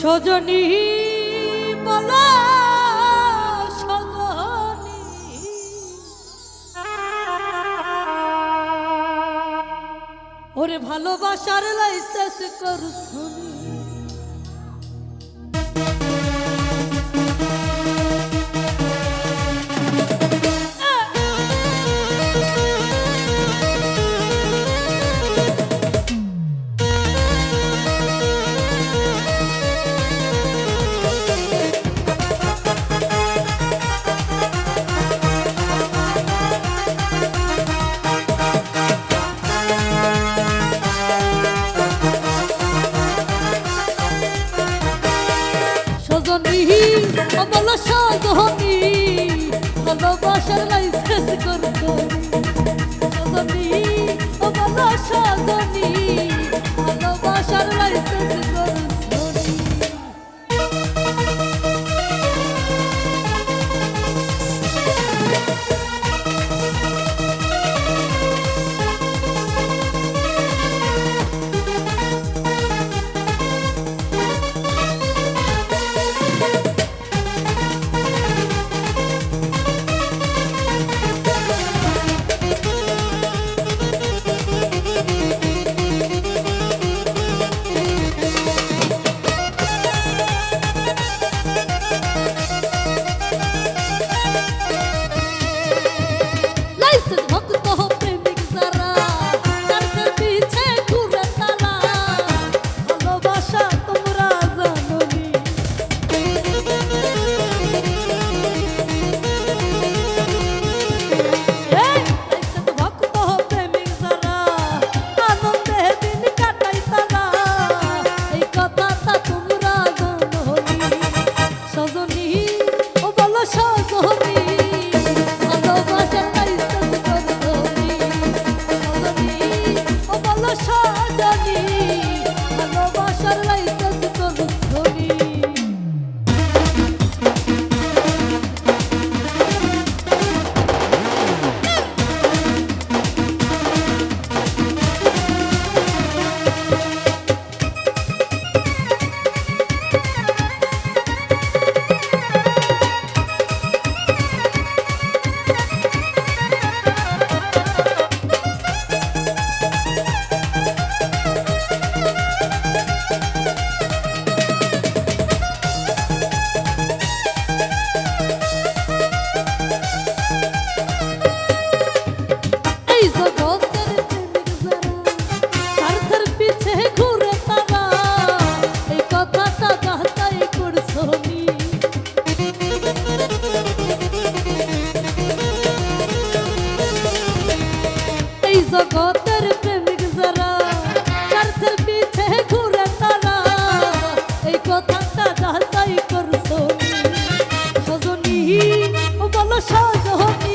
সজনী বলা ওরে ভালোবাসার লাইসেন্স করছুন ধনী বলো সধনী ভালোবাসার লাইসেন্স করব। ধনী বলো সধনী। Oh.